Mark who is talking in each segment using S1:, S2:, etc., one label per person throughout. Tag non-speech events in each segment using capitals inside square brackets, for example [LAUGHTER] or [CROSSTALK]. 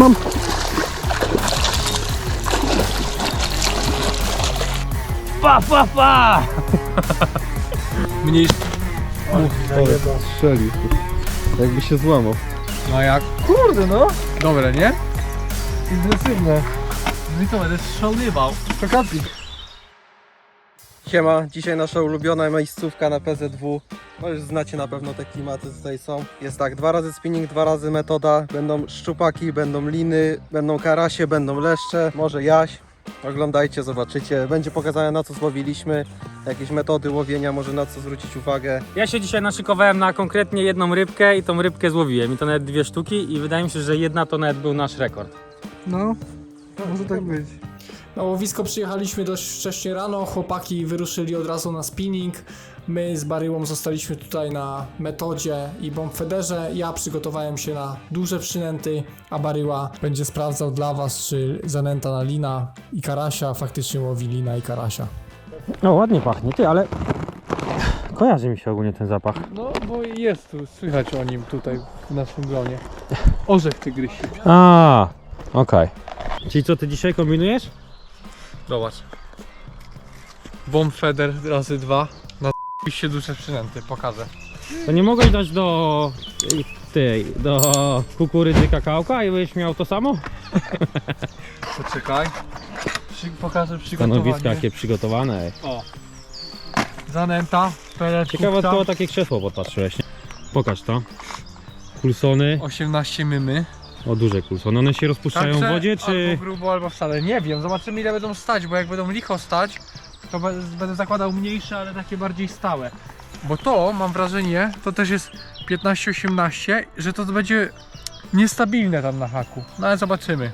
S1: Mam. Pa, pa, pa! [LAUGHS]
S2: Mniej.
S1: Ale strzelił. Jakby się złamał.
S2: No jak?
S3: Kurde no,
S2: Dobre, nie?
S3: intensywne.
S2: No i to będę strzeliwał.
S3: Czekapik.
S1: Siema, dzisiaj nasza ulubiona miejscówka na PZW. No już znacie na pewno te klimaty co tutaj są. Jest tak, dwa razy spinning, dwa razy metoda. Będą szczupaki, będą liny, będą karasie, będą leszcze, może jaś. Oglądajcie, zobaczycie. Będzie pokazane na co złowiliśmy, jakieś metody łowienia, może na co zwrócić uwagę.
S4: Ja się dzisiaj naszykowałem na konkretnie jedną rybkę i tą rybkę złowiłem. I to nawet dwie sztuki i wydaje mi się, że jedna to nawet był nasz rekord.
S3: No, może tak być.
S5: Na łowisko przyjechaliśmy dość wcześnie rano, chłopaki wyruszyli od razu na spinning. My z Baryłą zostaliśmy tutaj na metodzie i bombfederze. Ja przygotowałem się na duże przynęty, a Baryła będzie sprawdzał dla Was, czy zanęta na lina i karasia faktycznie łowi lina i karasia.
S4: No ładnie pachnie, ty, ale kojarzy mi się ogólnie ten zapach.
S2: No, bo jest tu, słychać o nim tutaj w naszym gronie. Orzech tygrysi.
S4: A, okej. Czyli co ty dzisiaj kombinujesz?
S2: Zobacz. Bomb Feder razy dwa. Na się duże przynęty, pokażę.
S4: To nie mogłeś dać do tej, do kukurydzy kakałka i byś miał to samo? [LAUGHS]
S2: Poczekaj. Przy, pokażę przygotowanie.
S4: Stanowiska jakie przygotowane. ej.
S2: O. Zanęta, pelet,
S4: Ciekawe,
S2: kupta,
S4: to takie krzesło podpatrzyłeś. nie? Pokaż to. Kulsony.
S2: 18 mymy.
S4: O, duże kulsony. One się rozpuszczają w wodzie, czy...
S2: Albo grubo, albo wcale. Nie wiem, zobaczymy ile będą stać, bo jak będą licho stać, to będę zakładał mniejsze, ale takie bardziej stałe. Bo to, mam wrażenie, to też jest 15-18, że to będzie niestabilne tam na haku. No ale zobaczymy.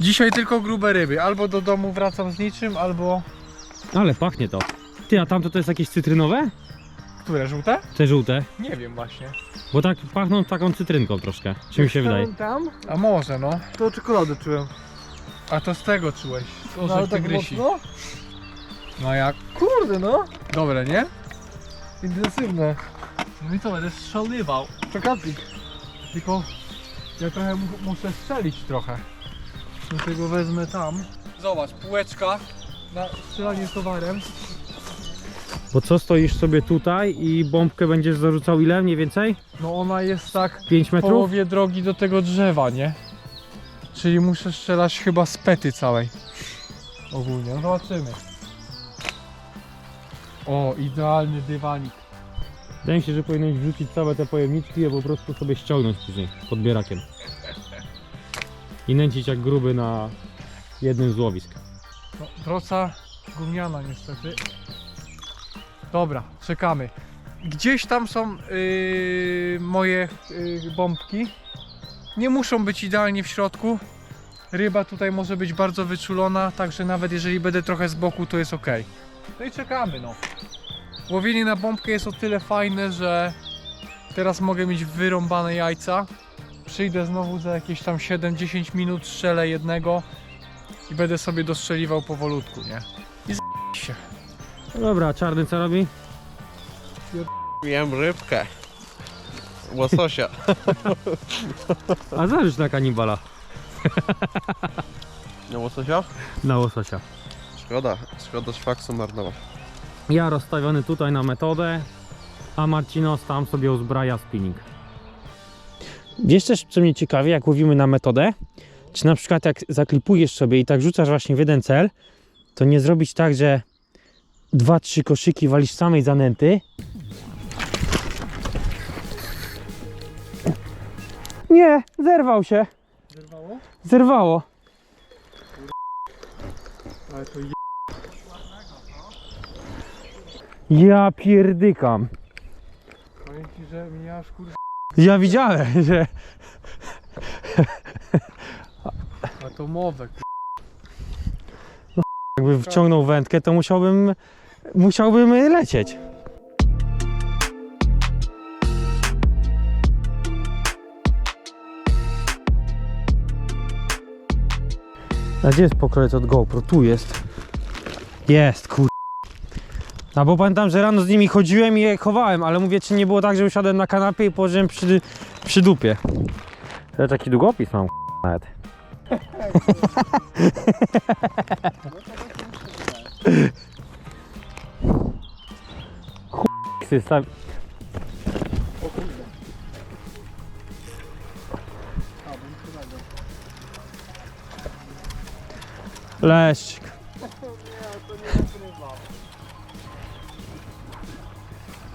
S2: Dzisiaj tylko grube ryby. Albo do domu wracam z niczym, albo...
S4: Ale pachnie to. Ty, a tamto to jest jakieś cytrynowe?
S2: Które, żółte?
S4: Te żółte.
S2: Nie wiem właśnie.
S4: Bo tak pachną taką cytrynką troszkę. Czy mi się wydaje?
S3: Tam,
S2: A może, no.
S3: to czekoladę czułem.
S2: A to z tego czułeś. Z
S3: No,
S2: orzech
S3: tak
S2: tygrysi.
S3: mocno?
S2: No jak?
S3: Kurde no,
S2: Dobre, nie?
S3: intensywne.
S2: No i to będę strzeliwał.
S3: Czekapik.
S2: Tylko ja trochę mu, muszę strzelić trochę. Dlatego wezmę tam. Zobacz, półeczka na strzelanie towarem.
S4: Bo co, stoisz sobie tutaj i bombkę będziesz zarzucał ile mniej więcej?
S2: No ona jest tak
S4: 5
S2: w
S4: metrów?
S2: połowie drogi do tego drzewa, nie? Czyli muszę strzelać chyba z pety całej. Ogólnie, no zobaczymy. O, idealny dywanik.
S4: Wydaje mi się, że powinieneś wrzucić całe te pojemniczki i po prostu sobie ściągnąć później podbierakiem. I nęcić jak gruby na jednym z łowisk.
S2: No, droca gówniana niestety. Dobra, czekamy. Gdzieś tam są yy, moje yy, bombki. Nie muszą być idealnie w środku. Ryba tutaj może być bardzo wyczulona, także nawet jeżeli będę trochę z boku, to jest ok. No i czekamy, no. Łowienie na bombkę jest o tyle fajne, że teraz mogę mieć wyrąbane jajca. Przyjdę znowu za jakieś tam 7-10 minut, strzelę jednego i będę sobie dostrzeliwał powolutku, nie? I z się.
S4: No dobra, czarny co robi?
S1: Jem rybkę. Łososia.
S4: A zależy na kanibala.
S1: No łososia?
S4: Na łososia.
S1: Szkoda, szkoda szwaksu marnować.
S4: Ja rozstawiony tutaj na metodę, a Marcinos tam sobie uzbraja spinning. Wiesz też, co mnie ciekawi, jak łowimy na metodę? Czy na przykład jak zaklipujesz sobie i tak rzucasz właśnie w jeden cel, to nie zrobić tak, że dwa, trzy koszyki walisz samej zanęty. Nie, zerwał się.
S2: Zerwało?
S4: Zerwało.
S2: Ale to je...
S4: Ja pierdykam.
S2: Powiem ci, że mnie aż.
S4: Ja widziałem, że
S2: A to mowę,
S4: jakby wciągnął wędkę, to musiałbym, musiałbym lecieć. A gdzie jest pokroiec od GoPro? Tu jest. Jest, kur... A bo pamiętam, że rano z nimi chodziłem i je chowałem, ale mówię, czy nie było tak, że usiadłem na kanapie i położyłem przy, przy dupie. To taki długopis mam nawet. [LAUGHS] Chcę staw... Leszczyk.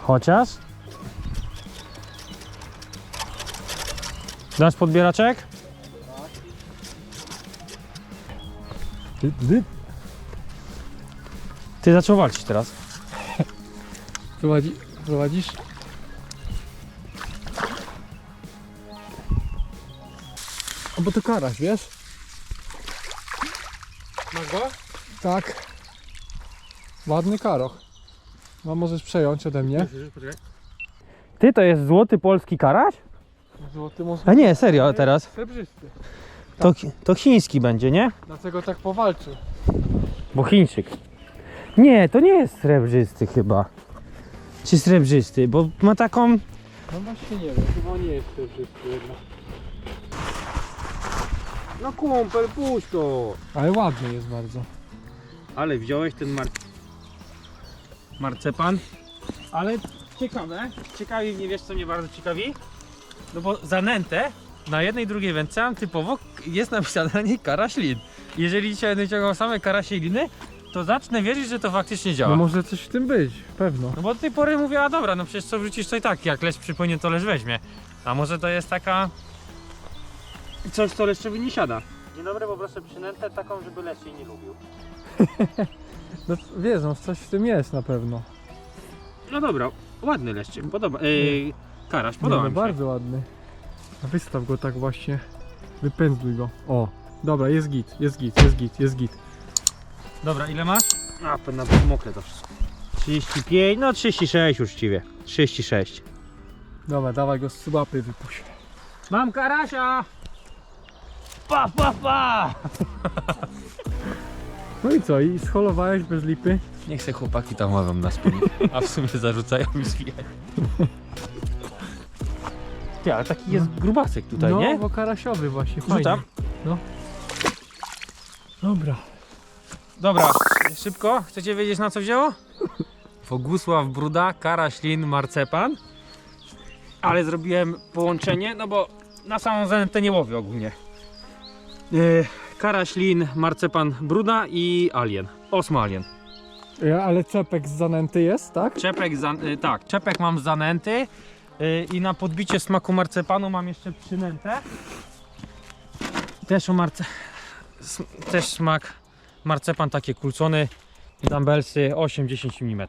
S4: Chociaż? Dasz podbieraczek?
S2: Ty, ty.
S4: Ty zaczął walczyć teraz.
S2: Prowadzi, prowadzisz? O, bo to karaś, wiesz?
S6: Masz go?
S2: Tak. Ładny karoch. No możesz przejąć ode mnie.
S4: Ty to jest złoty polski karaś?
S2: Złoty może
S4: A nie, serio teraz.
S2: srebrzysty.
S4: To, to chiński będzie, nie?
S2: Dlatego tak powalczył.
S4: Bo Chińczyk. Nie, to nie jest srebrzysty chyba. Czy srebrzysty, bo ma taką...
S2: No właśnie nie wiem, chyba nie jest srebrzysty jednak.
S4: No kumpel, puść to.
S2: Ale ładny jest bardzo.
S4: Ale wziąłeś ten mar... marcepan. Ale ciekawe, ciekawi mnie, wiesz co mnie bardzo ciekawi? No bo zanętę na jednej i drugiej wędce mam typowo jest napisane na niej karaślin. Jeżeli dzisiaj będę ciągał same karasie i liny, to zacznę wierzyć, że to faktycznie działa.
S2: No
S4: No,
S2: może coś w tym być, pewno.
S4: bo do tej pory mówię, a dobra, no przecież co wrzucisz to i tak, jak lesz przypłynie to lesz weźmie. A może to jest taka... Coś, co leszczowi nie siada. Dzień dobry, poproszę przynętę taką, żeby leszcz jej nie lubił. [LAUGHS]
S2: No wiesz, no coś w tym jest na pewno.
S4: No dobra, ładny leszcz, podoba. Yy, karaś, podoba
S2: nie, no
S4: mi się.
S2: bardzo ładny. A wystaw go tak właśnie. Wypędzluj go. O, dobra, jest git, jest git, jest git, jest git.
S4: Dobra, ile masz? A, pewno będzie mokre to wszystko. 35, no 36 uczciwie. 36.
S2: Dobra, dawaj go z łapy wypuść.
S4: Mam karasia! Pa, pa, pa! [LAUGHS]
S2: No i co, i scholowałeś bez lipy?
S4: Niech se chłopaki tam ławią na spinning, a w sumie zarzucają mi zwijać. Ty, ale taki jest grubasek tutaj,
S2: no,
S4: nie?
S2: bo karasiowy właśnie, fajnie.
S4: Rzucam.
S2: Dobra.
S4: Dobra, szybko. Chcecie wiedzieć na co wzięło? Bogusław Bruda, Karaślin, Marcepan. Ale zrobiłem połączenie, no bo na samą zanętę nie łowię ogólnie. Yy, Karaślin, Marcepan, Bruda i Alien. Osmo Alien.
S2: Ja, ale czepek z zanęty jest, tak?
S4: Czepek, za, y, tak, czepek mam z zanęty y, i na podbicie smaku marcepanu mam jeszcze przynętę. Też o marce... s- też smak marcepan taki kulcony, dumbbellsy 8-10 mm.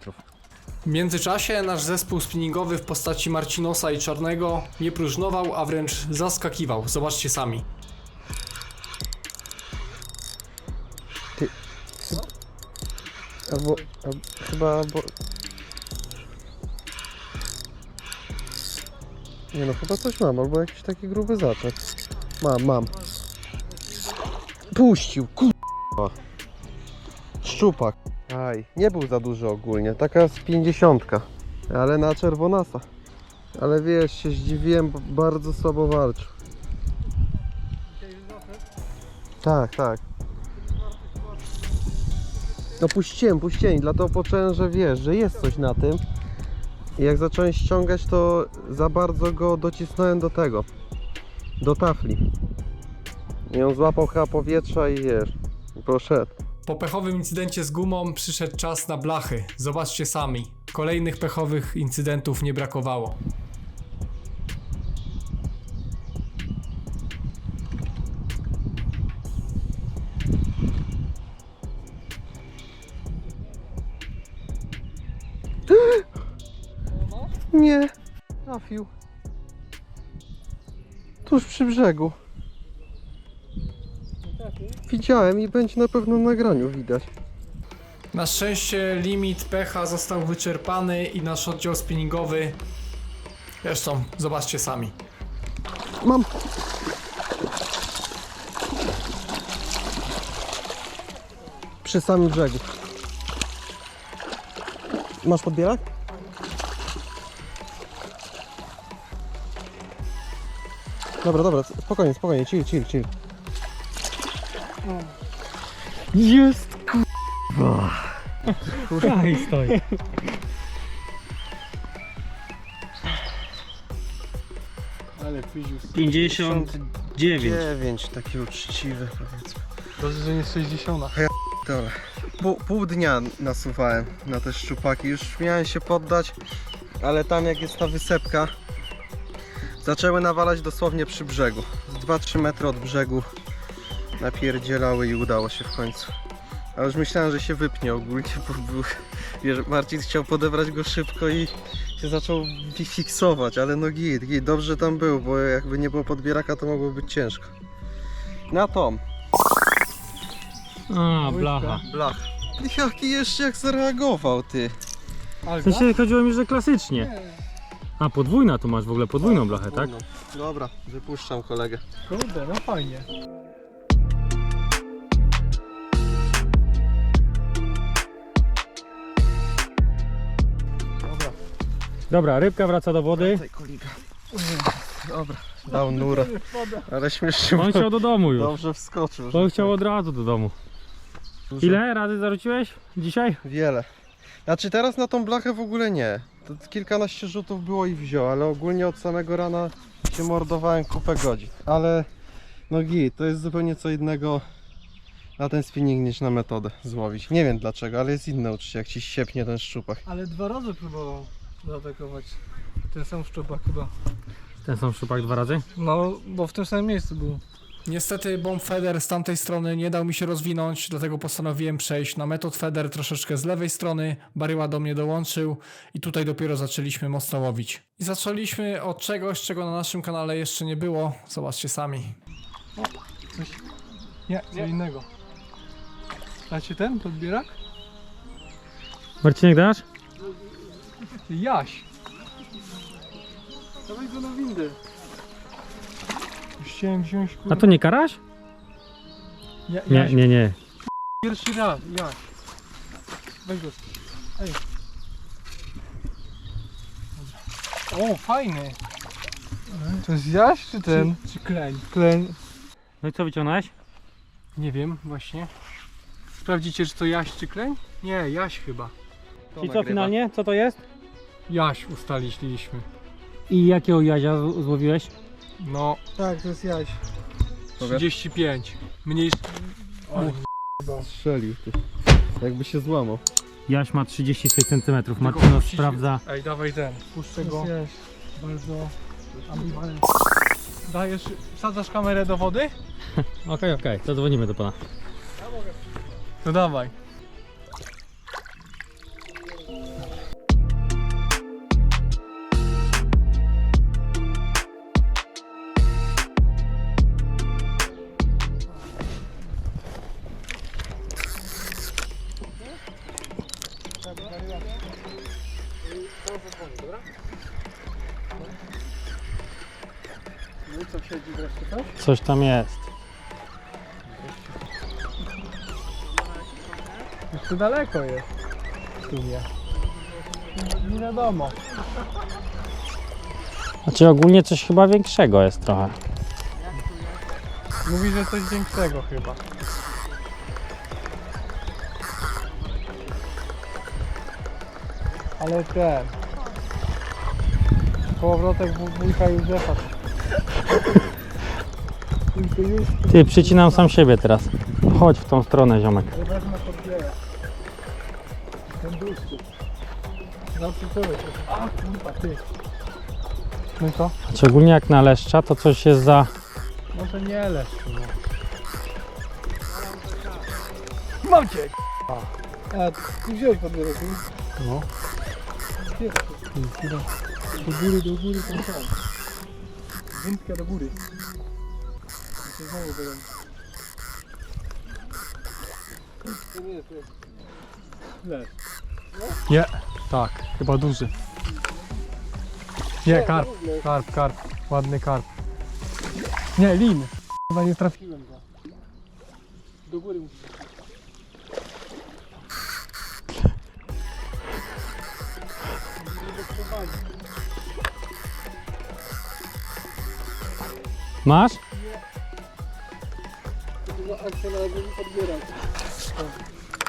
S5: W międzyczasie nasz zespół spinningowy w postaci Marcinosa i Czarnego nie próżnował, a wręcz zaskakiwał. Zobaczcie sami.
S1: Albo, albo chyba, bo... Nie no, chyba coś mam, albo jakiś taki gruby zaczep. Mam, mam. Puścił, kurwa. Szczupak. Aj, nie był za duży ogólnie, taka z pięćdziesiątka. Ale na czerwonasa. Ale wiesz, się zdziwiłem, bo bardzo słabo walczył. Tak, tak. No puściłem, puściłem, dlatego poczułem, że wiesz, że jest coś na tym. I jak zacząłem ściągać, to za bardzo go docisnąłem do tego, do tafli. I on złapał chyba powietrza i wiesz, i poszedł.
S5: Po pechowym incydencie z gumą przyszedł czas na blachy. Zobaczcie sami. Kolejnych pechowych incydentów nie brakowało. [GASPS]
S1: Nie, trafił. Tuż przy brzegu. Widziałem i będzie na pewno na nagraniu widać.
S5: Na szczęście limit pecha został wyczerpany i nasz oddział spinningowy. Zresztą, zobaczcie sami.
S1: Mam. Przy samym brzegu. Masz podbierak? Dobra, dobra, spokojnie, spokojnie, chill, chill, chill.
S4: Jest kurwa. I stoi. 59.
S1: 9, taki uczciwy powiedzmy.
S2: Dobrze, że nie 60.
S1: Dobra. Pół, pół dnia nasuwałem na te szczupaki. Już miałem się poddać, ale tam jak jest ta wysepka, zaczęły nawalać dosłownie przy brzegu. Z 2-3 metry od brzegu napierdzielały i udało się w końcu. Ale już myślałem, że się wypnie ogólnie, bo był, wiesz, Marcin chciał podebrać go szybko i się zaczął fi- fiksować, ale no git, git, dobrze tam był, bo jakby nie było podbieraka, to mogło być ciężko. Na tom.
S4: A, blacha.
S1: Blach. Jaki jeszcze jak zareagował ty?
S4: W sensie chodziło mi, że klasycznie. A, podwójna tu masz w ogóle, podwójną blachę, tak?
S1: Dobra, wypuszczam kolegę.
S2: Kurde, no fajnie. Dobra,
S4: rybka wraca do wody.
S1: Dobra, dał nurę. Ale śmiesznie,
S4: On chciał do domu już.
S1: dobrze wskoczył.
S4: On
S1: że
S4: chciał od razu do domu.
S1: dużo-
S4: Ile razy zarzuciłeś dzisiaj?
S1: Wiele. Znaczy teraz na tą blachę w ogóle nie. To kilkanaście rzutów było i wziął, ale ogólnie od samego rana się mordowałem kupę godzin. Ale no git, to jest zupełnie co innego na ten spinning niż na metodę złowić. Nie wiem dlaczego, ale jest inne uczucie jak ci siepnie ten szczupak.
S2: Ale dwa razy próbował zaatakować. Ten sam szczupak chyba.
S4: Ten sam szczupak dwa razy?
S2: No, bo w tym samym miejscu był.
S5: Niestety bomb feeder z tamtej strony nie dał mi się rozwinąć, dlatego postanowiłem przejść na metod feeder troszeczkę z lewej strony. Baryła do mnie dołączył i tutaj dopiero zaczęliśmy mocno łowić. I zaczęliśmy od czegoś, czego na naszym kanale jeszcze nie było. Zobaczcie sami.
S2: Nie, co innego. Znacie ten podbierak?
S4: Marcinek dasz?
S2: Jaś. Dawaj go na windę. Już chciałem wziąć
S4: A to nie karaś?
S2: Ja,
S4: Nie,
S2: Jaś.
S4: nie, nie.
S2: Pierwszy raz, Jaś. Weź go. Ej. Dobra. O, fajny. To jest Jaś czy ten? Czy, czy kleń? Kleń.
S4: No i co wyciągnąłeś?
S2: Nie wiem, właśnie. Sprawdzicie, czy to Jaś czy kleń? Nie, Jaś chyba.
S4: I co finalnie? Co to jest?
S2: Jaś ustaliliśmy.
S4: I jakiego jazia z- złowiłeś?
S2: No,
S1: Tak, to jest jaś.
S2: 35. Mniej. O,
S1: Strzelił ty. Jakby się złamał.
S4: Jaś ma 36 cm. Martino
S2: puścić-
S4: sprawdza.
S2: Ej, dawaj ten. Puszczę go. Bardzo ambiwalentnie. Dajesz, wsadzasz kamerę do wody? [LAUGHS]
S4: Okej, okej, zadzwonimy do pana.
S2: To dawaj.
S4: Coś tam jest.
S2: Jeszcze daleko jest. W sumie. Nie wiadomo.
S4: Znaczy ogólnie coś chyba większego jest trochę.
S2: Mówi, że coś większego chyba. Ale ten. Kołowrotek wujka Józefa.
S4: Ty, przycinam sam siebie teraz. Chodź w tą stronę, ziomek.
S2: No i co?
S4: Znaczy ogólnie jak na leszcza, to coś jest za...
S2: Może nie leż. No. Mam cię! A, ty wziąłeś podbierek, nie?
S4: No.
S2: Do góry, do góry, tam tam. Wędka do góry. To znowu będą. Leż. Nie, tak, chyba duży. Nie, karp, karp, karp, ładny karp. Nie, lin. Chyba nie trafiłem go. Do góry musisz.
S4: Masz?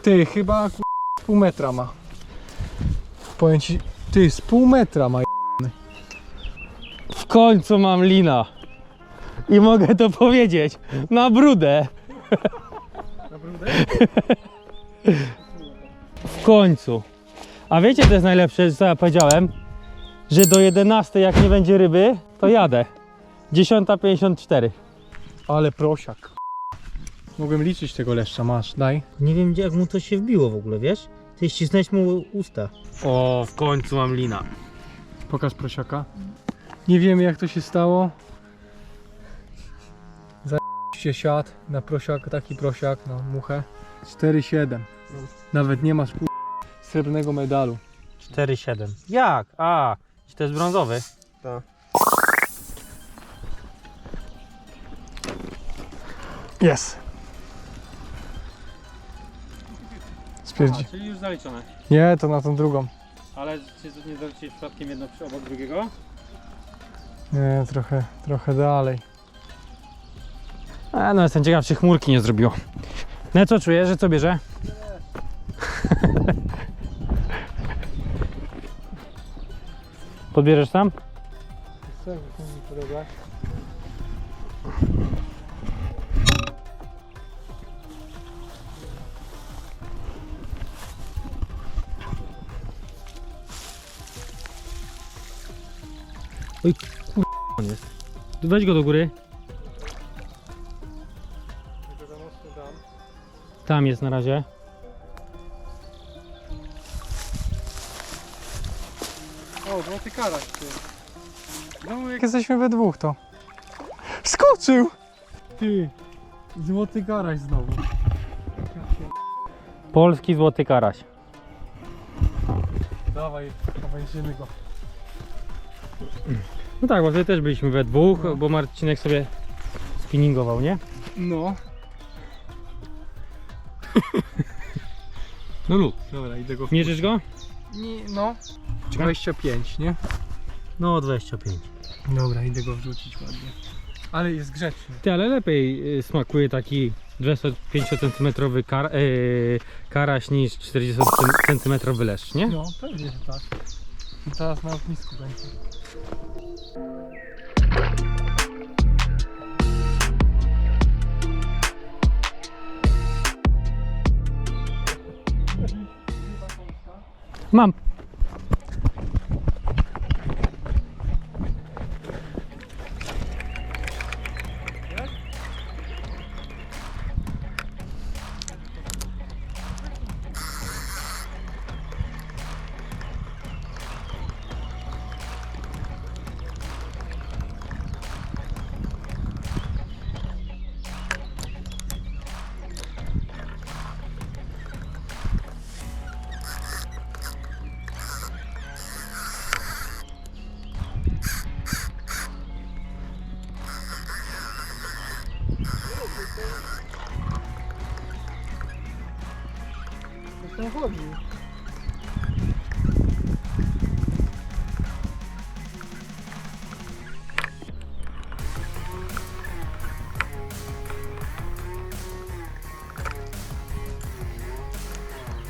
S2: Ty, chyba ku- z pół metra ma. Powiem ci, ty, z pół metra ma.
S4: W końcu mam lina. I mogę to powiedzieć. Na brudę.
S2: Na brudę?
S4: W końcu. A wiecie, co jest najlepsze, co ja powiedziałem? Że do 11 jak nie będzie ryby, to jadę. 10.54.
S2: Ale prosiak. Mogłem liczyć tego leszcza, masz, daj.
S4: Nie wiem, jak mu to się wbiło w ogóle, wiesz? Ty ścisnąłeś mu usta. O, w końcu mam lina.
S2: Pokaż prosiaka. Nie wiemy jak to się stało. Zajebiście siadł na prosiak, taki prosiak, no muchę. 4,7. Nawet nie masz pół srebrnego medalu.
S4: 4,7. Jak? A, czy to jest brązowy?
S1: Tak.
S2: Stwierdzi.
S4: czyli już zaliczone.
S2: Nie, to na tą drugą.
S4: Ale czy nie zaliczyłeś przypadkiem jedno przy obok drugiego?
S2: Nie, trochę, trochę dalej.
S4: A no jestem ciekaw, czy chmurki nie zrobiło. No co czujesz, że co bierze? [LAUGHS] Podbierzesz sam? Oj, kur... on jest. Weź go do góry. Tam jest na razie.
S2: O, złoty karaś ty. No jak jesteśmy we dwóch to. Skoczył! Ty, złoty karaś znowu.
S4: Polski złoty karaś.
S2: Dawaj, dawaj, go.
S4: No tak, bo wtedy też byliśmy we dwóch, bo Marcinek sobie spinningował, nie?
S2: No. [LAUGHS]
S4: No lub.
S2: Dobra, idę go
S4: Mierzysz go?
S2: Nie, no. 25, nie?
S4: No 25.
S2: Dobra, idę go wrzucić ładnie. Ale jest grzeczny.
S4: Ty, ale lepiej y, smakuje taki 25 cm kar, y, karaś niż 40 cm leszcz, nie?
S2: No, pewnie, że tak. Teraz na ognisku będzie.
S4: Mam.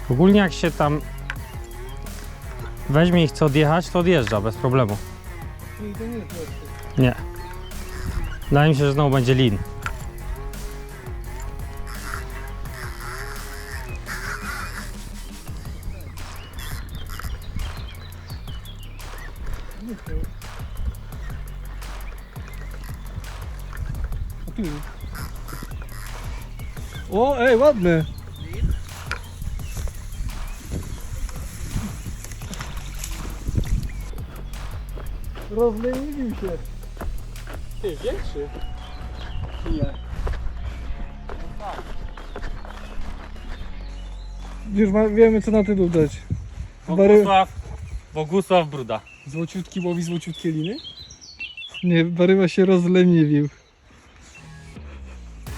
S4: Ogólnie jak się tam weźmie i chce odjechać, to odjeżdża bez problemu. Nie. Wydaje mi się, że znowu będzie lin.
S2: O, ej, ładny! Rozleniwił się. Ty, większy? Nie. Już ma, wiemy co na tylu dać. Bary...
S4: Bogusław, Bogusław Bruda.
S2: Złociutki łowi złociutkie liny? Nie, baryła się rozleniwił.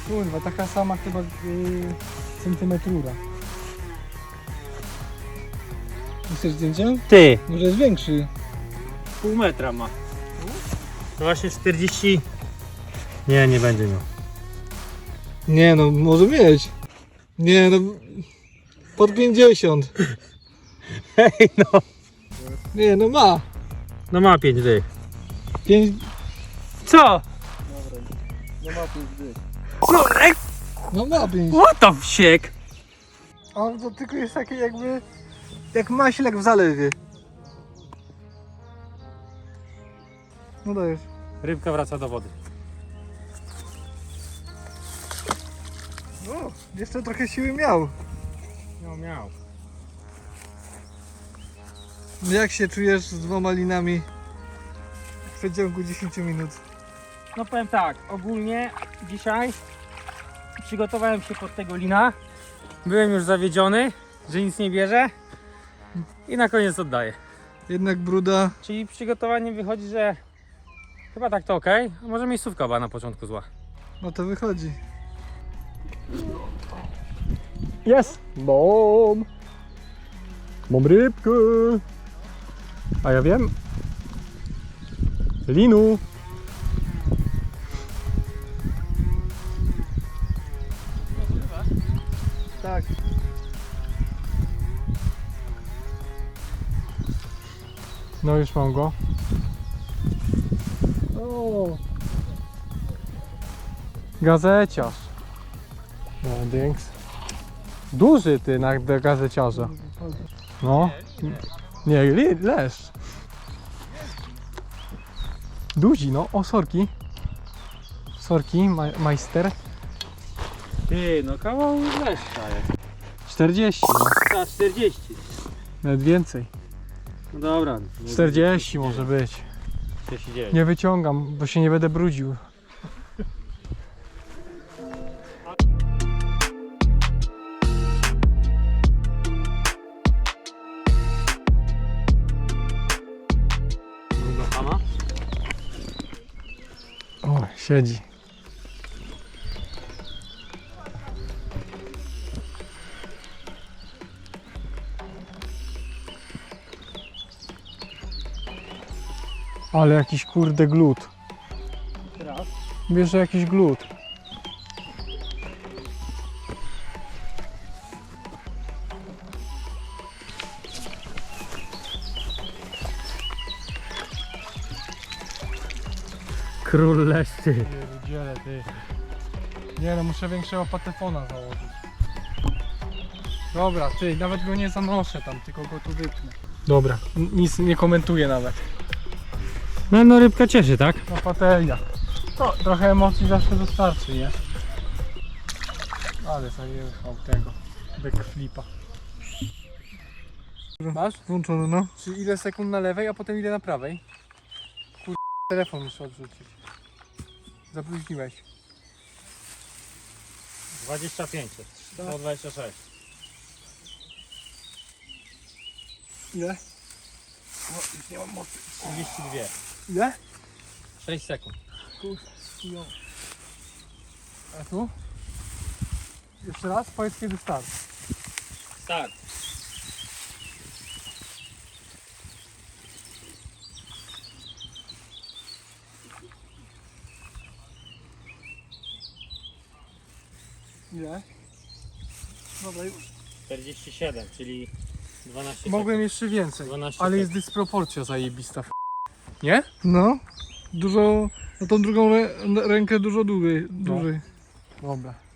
S2: Kurwa, taka sama chyba yy, centymetrura. Chcesz zdjęcia?
S4: Ty,
S2: Może jest większy.
S4: Pół metra ma. No właśnie 40, Nie, nie będzie miał.
S3: Nie no, może mieć. Nie no, pod 50.
S4: Hej, [LAUGHS] no.
S3: Nie no, ma.
S4: No ma 5 dych.
S3: 5,
S4: Co?
S1: No ma pięć dych.
S4: No, ej,
S3: no ma 5.
S4: what the wsiek?
S1: On to tylko jest takie jakby... Jak maślek w zalewie.
S3: No dajesz.
S4: Rybka wraca do wody.
S3: No, jeszcze trochę siły miał.
S4: No miał.
S3: Jak się czujesz z dwoma linami w przeciągu 10 minut?
S4: No powiem tak, ogólnie dzisiaj przygotowałem się pod tego lina. Byłem już zawiedziony, że nic nie bierze i na koniec oddaję.
S3: Jednak bruda.
S4: Czyli przygotowanie wychodzi, że chyba tak to ok, może miejscówka była na początku zła.
S3: No to wychodzi.
S2: Jest! Bom! Mam rybkę! A ja wiem. Linu!
S3: Tak.
S2: No już mam go.
S3: O,
S2: Gazeciarz. No, dynks. Duży ty na na gazeciarza. No. Nie, li, leszcz. Duzi, no. O, sorki. Sorki, ma, majster.
S4: Ty, no kawał leszcza jest.
S2: 40, no.
S4: Ta 40.
S2: Nawet więcej.
S4: No dobra.
S2: 40 może być.
S4: 39.
S2: Nie wyciągam, bo się nie będę brudził. O, siedzi. Ale jakiś kurde glut.
S4: Teraz.
S2: Bierze jakiś glut.
S4: Król leszczy.
S2: Pierdziele ty. Nie no, muszę większego patefona założyć. Dobra, ty, nawet go nie zanoszę tam, tylko go tu wypnę. Dobra, nic nie komentuję nawet.
S4: No, no rybka cieszy, tak?
S2: No patelnia. To trochę emocji zawsze dostarczy, nie? Ale zajechał tego backflipa. Masz?
S3: włączony no.
S2: Czy ile sekund na lewej, a potem ile na prawej? Kur... telefon muszę odrzucić. Zapóźniłeś.
S4: 25. 126.
S2: Ile?
S4: 32.
S2: Ile?
S4: 6 sekund.
S2: Jo. A tu? Jeszcze raz, powiedz kiedy start.
S4: Start.
S2: Ile? Dobra, już.
S4: 47, czyli 12
S2: Mogłem jeszcze więcej,
S4: 12
S2: ale
S4: sekund.
S2: jest dysproporcja zajebista. Nie?
S3: No. Dużo, na tą drugą rę, rękę dużo dłużej.
S2: No.
S3: dłużej.
S2: Dobra.